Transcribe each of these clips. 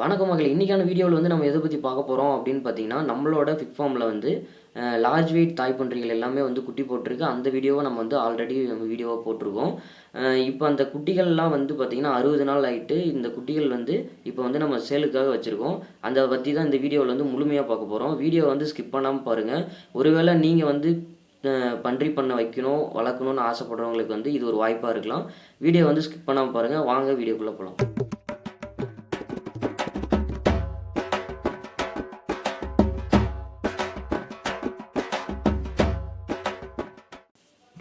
வணக்கம் மகளே. இன்றைக்கான வீடியோவில் வந்து நம்ம எதை பற்றி பார்க்க போகிறோம் அப்படின்னு பார்த்தீங்கன்னா நம்மளோட ஃபிக் ஃபார்மில் வந்து லார்ஜ் வெயிட் தாய்ப்பன்றிகள் எல்லாமே வந்து குட்டி போட்டிருக்கு. அந்த வீடியோவை நம்ம வந்து ஆல்ரெடி நம்ம வீடியோவாக போட்டிருக்கோம். இப்போ அந்த குட்டிகள்லாம் வந்து பார்த்திங்கன்னா அறுபது நாள் ஆகிட்டு இந்த குட்டிகள் வந்து இப்போ வந்து நம்ம சேலுக்காக வச்சுருக்கோம். அந்த பற்றி தான் இந்த வீடியோவில் வந்து முழுமையாக பார்க்க போகிறோம் வீடியோ வந்து ஸ்கிப் பண்ணாமல் பாருங்கள் ஒருவேளை நீங்கள் வந்து பன்றி பண்ண வைக்கணும் வளர்க்கணும்னு ஆசைப்படுறவங்களுக்கு வந்து இது ஒரு வாய்ப்பாக இருக்கலாம். வீடியோ வந்து ஸ்கிப் பண்ணாமல் பாருங்கள் வாங்க வீடியோக்குள்ளே போகலாம்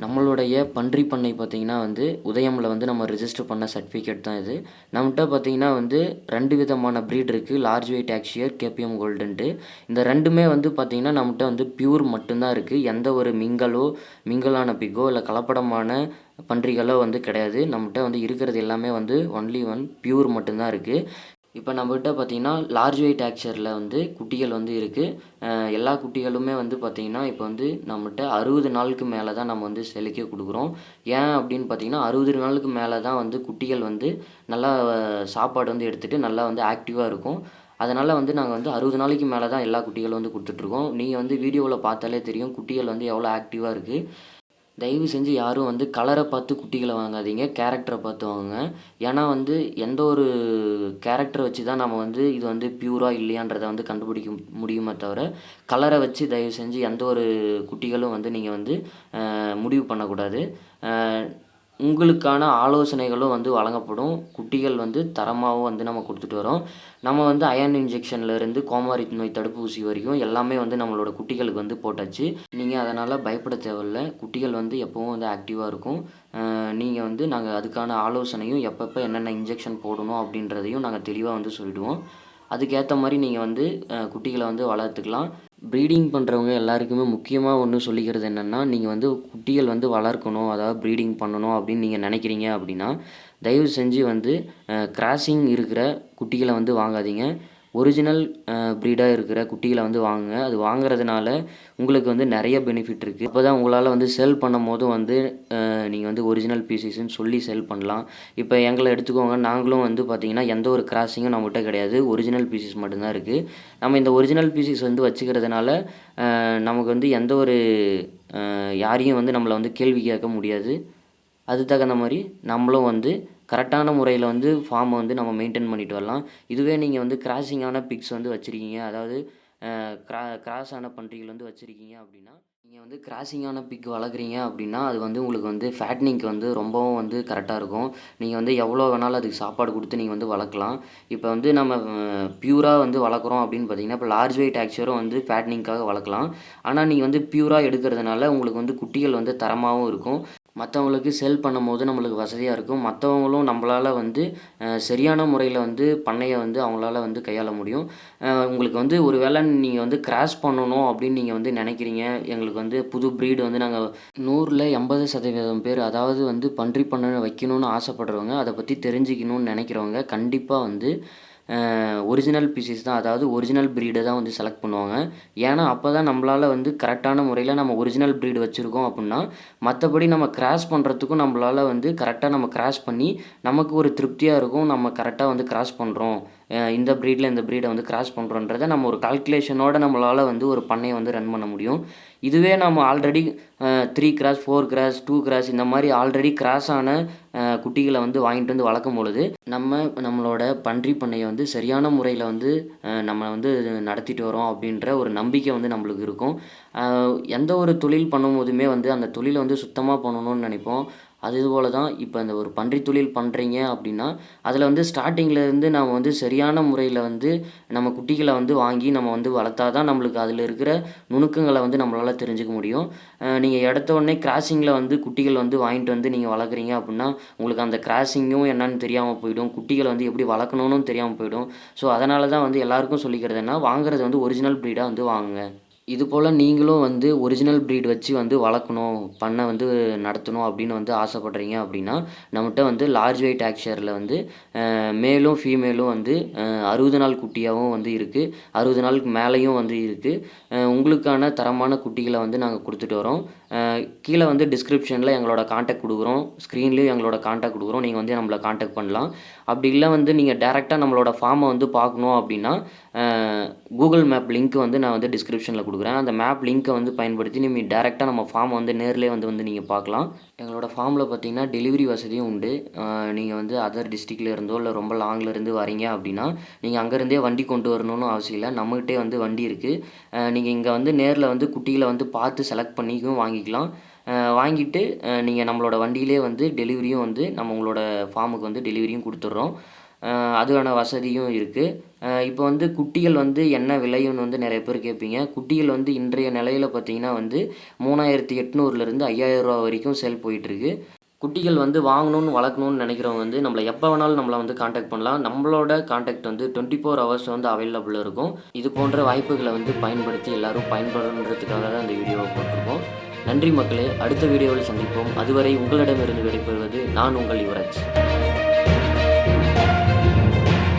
நம்மளுடைய பன்றி பண்ணை பார்த்திங்கன்னா வந்து உதயமில் வந்து நம்ம ரிஜிஸ்டர் பண்ண சர்டிஃபிகேட் தான் இது. நம்மகிட்ட பார்த்திங்கன்னா வந்து ரெண்டு விதமான ப்ரீட் இருக்குது லார்ஜ் வெயிட் ஆக்ஷியர் கேபிஎம் கோல்டுன்ட்டு இந்த ரெண்டுமே வந்து பார்த்திங்கன்னா நம்மகிட்ட வந்து பியூர் மட்டும்தான் இருக்குது எந்த ஒரு மிங்கலோ மிங்கலான பிக்கோ இல்லை கலப்படமான பன்றிகளோ வந்து கிடையாது. நம்மகிட்ட வந்து இருக்கிறது எல்லாமே வந்து ஒன்லி ஒன் பியூர் மட்டும்தான் இருக்குது இப்போ நம்மகிட்ட பார்த்தீங்கன்னா லார்ஜ் வெயிட் ஆக்சரில் வந்து குட்டிகள் வந்து இருக்குது எல்லா குட்டிகளுமே வந்து பார்த்திங்கன்னா இப்போ வந்து நம்மகிட்ட அறுபது நாளுக்கு மேலே தான் நம்ம வந்து செலுக்க கொடுக்குறோம். ஏன் அப்படின்னு பார்த்தீங்கன்னா அறுபது நாளுக்கு மேலே தான் வந்து குட்டிகள் வந்து நல்லா சாப்பாடு வந்து எடுத்துகிட்டு நல்லா வந்து ஆக்டிவாக இருக்கும். அதனால் வந்து நாங்கள் வந்து அறுபது நாளைக்கு மேலே தான் எல்லா குட்டிகளும் வந்து கொடுத்துட்ருக்கோம் நீங்கள் வந்து வீடியோவில் பார்த்தாலே தெரியும் குட்டிகள் வந்து எவ்வளோ ஆக்டிவாக இருக்குது தயவு செஞ்சு யாரும் வந்து கலரை பார்த்து குட்டிகளை வாங்காதீங்க கேரக்டரை பார்த்து வாங்குங்க. ஏன்னா வந்து எந்த ஒரு கேரக்டரை வச்சு தான் நம்ம வந்து இது வந்து பியூராக இல்லையான்றதை வந்து கண்டுபிடிக்க முடியுமே தவிர கலரை வச்சு தயவு செஞ்சு எந்த ஒரு குட்டிகளும் வந்து நீங்கள் வந்து முடிவு பண்ணக்கூடாது. உங்களுக்கான ஆலோசனைகளும் வந்து வழங்கப்படும். குட்டிகள் வந்து தரமாகவும் வந்து நம்ம கொடுத்துட்டு வரோம். நம்ம வந்து அயன் இன்ஜெக்ஷன்லேருந்து கோமாரி நோய் தடுப்பூசி வரைக்கும் எல்லாமே வந்து நம்மளோட குட்டிகளுக்கு வந்து போட்டாச்சு. நீங்கள் அதனால் பயப்பட தேவையில்ல. குட்டிகள் வந்து எப்போவும் வந்து ஆக்டிவாக இருக்கும். நீங்கள் வந்து நாங்கள் அதுக்கான ஆலோசனையும் எப்பப்போ என்னென்ன இன்ஜெக்ஷன் போடணும் அப்படின்றதையும் நாங்கள் தெளிவாக வந்து சொல்லிவிடுவோம் அதுக்கேற்ற மாதிரி நீங்கள் வந்து குட்டிகளை வந்து வளர்த்துக்கலாம். ப்ரீடிங் பண்ணுறவங்க எல்லாருக்குமே முக்கியமாக ஒன்று சொல்லிக்கிறது என்னென்னா நீங்கள் வந்து குட்டிகள் வந்து வளர்க்கணும் அதாவது ப்ரீடிங் பண்ணணும் அப்படின்னு நீங்கள் நினைக்கிறீங்க அப்படின்னா தயவு செஞ்சு வந்து கிராசிங் இருக்கிற குட்டிகளை வந்து வாங்காதீங்க. ஒரிஜினல் ப்ரீடாக இருக்கிற குட்டிகளை வந்து வாங்குங்க. அது வாங்குறதுனால உங்களுக்கு வந்து நிறைய பெனிஃபிட் இருக்குது அப்போ தான் உங்களால் வந்து செல் பண்ணும் போதும் வந்து நீங்கள் வந்து ஒரிஜினல் பீசஸ்ன்னு சொல்லி செல் பண்ணலாம். இப்போ எங்களை எடுத்துக்கோங்க. நாங்களும் வந்து பார்த்திங்கன்னா எந்த ஒரு கிராசிங்கும் நம்மகிட்ட கிடையாது. ஒரிஜினல் பீசஸ் மட்டும்தான் இருக்குது நம்ம இந்த ஒரிஜினல் பீசஸ் வந்து வச்சுக்கிறதுனால நமக்கு வந்து எந்த ஒரு யாரையும் வந்து நம்மளை வந்து கேள்வி கேட்க முடியாது. அது தகுந்த மாதிரி நம்மளும் வந்து கரெக்டான முறையில் வந்து ஃபார்மை வந்து நம்ம மெயின்டைன் பண்ணிட்டு வரலாம். இதுவே நீங்கள் வந்து கிராசிங்கான பிக்ஸ் வந்து வச்சுருக்கீங்க. அதாவது கிரா கிராஸ் ஆன பன்றிகள் வந்து வச்சுருக்கீங்க அப்படின்னா நீங்கள் வந்து கிராசிங்கான பிக் வளர்க்குறீங்க அப்படின்னா அது வந்து உங்களுக்கு வந்து ஃபேட்னிங்க்கு வந்து ரொம்பவும் வந்து கரெக்டாக இருக்கும். நீங்கள் வந்து எவ்வளோ வேணாலும் அதுக்கு சாப்பாடு கொடுத்து நீங்கள் வந்து வளர்க்கலாம். இப்போ வந்து நம்ம பியூராக வந்து வளர்க்குறோம் அப்படின்னு பார்த்தீங்கன்னா இப்போ லார்ஜ் வெயிட் ஆக்சுவரும் வந்து ஃபேட்னிங்க்காக வளர்க்கலாம். ஆனால் நீங்கள் வந்து பியூராக எடுக்கிறதுனால உங்களுக்கு வந்து குட்டிகள் வந்து தரமாகவும் இருக்கும். மற்றவங்களுக்கு செல் பண்ணும்போது நம்மளுக்கு வசதியாக இருக்கும். மற்றவங்களும் நம்மளால் வந்து சரியான முறையில் வந்து பண்ணையை வந்து அவங்களால வந்து கையாள முடியும். உங்களுக்கு வந்து ஒரு வேளை நீங்கள் வந்து கிராஸ் பண்ணணும் அப்படின்னு நீங்கள் வந்து நினைக்கிறீங்க. எங்களுக்கு வந்து புது ப்ரீடு வந்து நாங்கள் நூறில் எண்பது சதவீதம் பேர் அதாவது வந்து பன்றி பண்ண வைக்கணும்னு ஆசைப்படுறவங்க அதை பற்றி தெரிஞ்சுக்கணும்னு நினைக்கிறவங்க கண்டிப்பாக வந்து ஒரிஜினல் பீசஸ் தான். அதாவது ஒரிஜினல் ப்ரீடை தான் வந்து செலக்ட் பண்ணுவாங்க. ஏன்னா அப்போ தான் நம்மளால் வந்து கரெக்டான முறையில் நம்ம ஒரிஜினல் ப்ரீடு வச்சுருக்கோம் அப்படின்னா மற்றபடி நம்ம கிராஸ் பண்ணுறதுக்கும் நம்மளால் வந்து கரெக்டாக நம்ம கிராஸ் பண்ணி நமக்கு ஒரு திருப்தியாக இருக்கும். நம்ம கரெக்டாக வந்து கிராஸ் பண்ணுறோம் இந்த ப்ரீடில் இந்த ப்ரீடை வந்து கிராஸ் பண்ணுறோன்றதை நம்ம ஒரு கால்குலேஷனோட நம்மளால் வந்து ஒரு பண்ணையை வந்து ரன் பண்ண முடியும். இதுவே நம்ம already three cross four cross two cross இந்த மாதிரி ஆல்ரெடி கிராஸ் ஆன குட்டிகளை வந்து வாங்கிட்டு வந்து வளர்க்கும் பொழுது நம்ம நம்மளோட பன்றி பண்ணையை வந்து சரியான முறையில் வந்து நம்ம வந்து நடத்திட்டு வரோம் அப்படின்ற ஒரு நம்பிக்கை வந்து நம்மளுக்கு இருக்கும். எந்த ஒரு தொழில் பண்ணும்போதுமே வந்து அந்த தொழிலை வந்து சுத்தமாக பண்ணணும்னு நினைப்போம். அது இதுபோல் தான் இப்போ அந்த ஒரு பன்றி தொழில் பண்ணுறீங்க அப்படின்னா அதில் வந்து ஸ்டார்டிங்லேருந்து நம்ம வந்து சரியான முறையில் வந்து நம்ம குட்டிகளை வந்து வாங்கி நம்ம வந்து வளர்த்தா தான் நம்மளுக்கு அதில் இருக்கிற நுணுக்கங்களை வந்து நம்மளால் தெரிஞ்சுக்க முடியும். நீங்கள் இடத்த உடனே கிராசிங்கில் வந்து குட்டிகள் வந்து வாங்கிட்டு வந்து நீங்கள் வளர்க்குறீங்க அப்படின்னா உங்களுக்கு அந்த கிராசிங்கும் என்னன்னு தெரியாமல் போயிடும். குட்டிகளை வந்து எப்படி வளர்க்கணும்னு தெரியாமல் போயிடும். ஸோ அதனால தான் வந்து எல்லாருக்கும் சொல்லிக்கிறதுனா வாங்குறது வந்து ஒரிஜினல் ப்ரீடாக வந்து வாங்குங்க. இது போல் நீங்களும் வந்து ஒரிஜினல் ப்ரீட் வச்சு வந்து வளர்க்கணும் பண்ணை வந்து நடத்தணும் அப்படின்னு வந்து ஆசைப்படுறீங்க அப்படின்னா நம்மகிட்ட வந்து லார்ஜ் வெயிட் ஆக்ஷரில் வந்து மேலும் ஃபீமேலும் வந்து அறுபது நாள் குட்டியாகவும் வந்து இருக்குது அறுபது நாளுக்கு மேலேயும் வந்து இருக்குது உங்களுக்கான தரமான குட்டிகளை வந்து நாங்கள் கொடுத்துட்டு வரோம். கீழே வந்து டிஸ்கிரிப்ஷனில் எங்களோட காண்டாக்ட் கொடுக்குறோம். ஸ்க்ரீன்லேயும் எங்களோட காண்டாக்ட் கொடுக்குறோம். நீங்கள் வந்து நம்மளை காண்டாக்ட் பண்ணலாம். அப்படி இல்லை வந்து நீங்கள் டேரெக்டாக நம்மளோட ஃபார்மை வந்து பார்க்கணும் அப்படின்னா கூகுள் மேப் லிங்க் வந்து நான் வந்து டிஸ்கிரிப்ஷனில் கொடுக்குறேன். அந்த மேப் லிங்க்கை வந்து பயன்படுத்தி நீங்கள் டேரெக்டாக நம்ம ஃபார்மை வந்து நேர்லேயே வந்து வந்து நீங்கள் பார்க்கலாம். எங்களோட ஃபார்மில் பார்த்தீங்கன்னா டெலிவரி வசதியும் உண்டு. நீங்கள் வந்து அதர் டிஸ்ட்ரிக்டில் இருந்தோ இல்லை ரொம்ப லாங்கில் இருந்து வரீங்க அப்படின்னா நீங்கள் அங்கேருந்தே வண்டி கொண்டு வரணும்னு அவசியம் இல்லை. நம்மகிட்டே வந்து வண்டி இருக்குது நீங்கள் இங்கே வந்து நேரில் வந்து குட்டிகளை வந்து பார்த்து செலக்ட் பண்ணிக்கும் வாங்கிக்கலாம். வாங்கிட்டு நீங்கள் நம்மளோட வண்டியிலே வந்து டெலிவரியும் வந்து நம்ம உங்களோட ஃபார்முக்கு வந்து டெலிவரியும் கொடுத்துட்றோம். அதுக்கான வசதியும் இருக்குது இப்போ வந்து குட்டிகள் வந்து என்ன விலைன்னு வந்து நிறைய பேர் கேட்பீங்க. குட்டிகள் வந்து இன்றைய நிலையில் பார்த்தீங்கன்னா வந்து மூணாயிரத்தி எட்நூறுலேருந்து ஐயாயிரம் ரூபா வரைக்கும் சேல் போயிட்டுருக்கு. குட்டிகள் வந்து வாங்கணும்னு வளர்க்கணும்னு நினைக்கிறவங்க வந்து நம்மளை எப்போ வேணாலும் நம்மளை வந்து காண்டாக்ட் பண்ணலாம். நம்மளோட காண்டாக்ட் வந்து டுவெண்ட்டி ஃபோர் ஹவர்ஸ் வந்து அவைலபிள் இருக்கும். இது போன்ற வாய்ப்புகளை வந்து பயன்படுத்தி எல்லோரும் பயன்படணுன்றதுக்காக தான் இந்த வீடியோவை போட்டிருக்கோம். நன்றி மக்களே அடுத்த வீடியோவில் சந்திப்போம். அதுவரை உங்களிடமிருந்து விடைபெறுவது நான் உங்கள் யுவராஜ்.